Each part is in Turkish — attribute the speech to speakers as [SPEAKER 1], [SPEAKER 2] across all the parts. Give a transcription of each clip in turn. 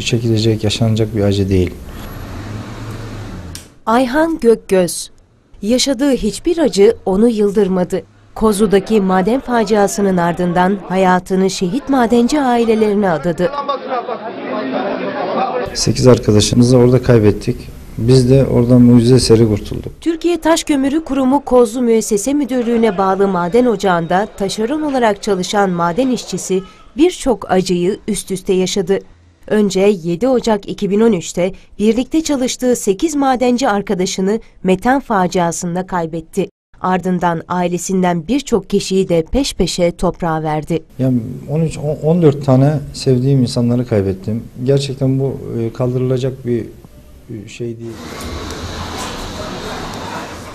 [SPEAKER 1] Çekilecek, yaşanacak bir acı değil.
[SPEAKER 2] Ayhan Gökgöz. Yaşadığı hiçbir acı onu yıldırmadı. Kozlu'daki maden faciasının ardından hayatını şehit madenci ailelerine adadı.
[SPEAKER 1] 8 arkadaşımızı orada kaybettik. Biz de oradan mucize eseri kurtulduk.
[SPEAKER 2] Türkiye Taş Kömürü Kurumu Kozlu Müessese Müdürlüğü'ne bağlı maden ocağında taşeron olarak çalışan maden işçisi birçok acıyı üst üste yaşadı. Önce 7 Ocak 2013'te birlikte çalıştığı 8 madenci arkadaşını metan faciasında kaybetti. Ardından ailesinden birçok kişiyi de peş peşe toprağa verdi.
[SPEAKER 1] Yani 13 on- 14 tane sevdiğim insanları kaybettim. Gerçekten bu e, kaldırılacak bir e, şey değil.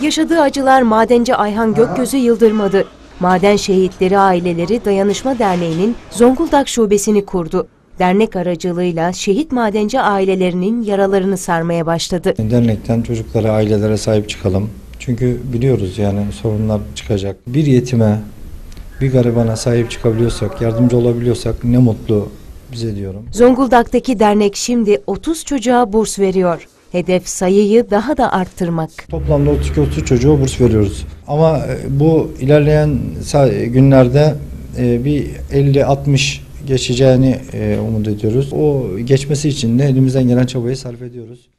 [SPEAKER 2] Yaşadığı acılar madenci Ayhan Gökgöz'ü yıldırmadı. Maden Şehitleri Aileleri Dayanışma Derneği'nin Zonguldak şubesini kurdu. Dernek aracılığıyla şehit madenci ailelerinin yaralarını sarmaya başladı.
[SPEAKER 1] Dernekten çocuklara, ailelere sahip çıkalım. Çünkü biliyoruz yani sorunlar çıkacak. Bir yetime, bir garibana sahip çıkabiliyorsak, yardımcı olabiliyorsak ne mutlu bize diyorum.
[SPEAKER 2] Zonguldak'taki dernek şimdi 30 çocuğa burs veriyor. Hedef sayıyı daha da arttırmak.
[SPEAKER 1] Toplamda 32-30 çocuğa burs veriyoruz. Ama e, bu ilerleyen günlerde e, bir 50-60 geçeceğini e, umut ediyoruz. O geçmesi için de elimizden gelen çabayı sarf ediyoruz.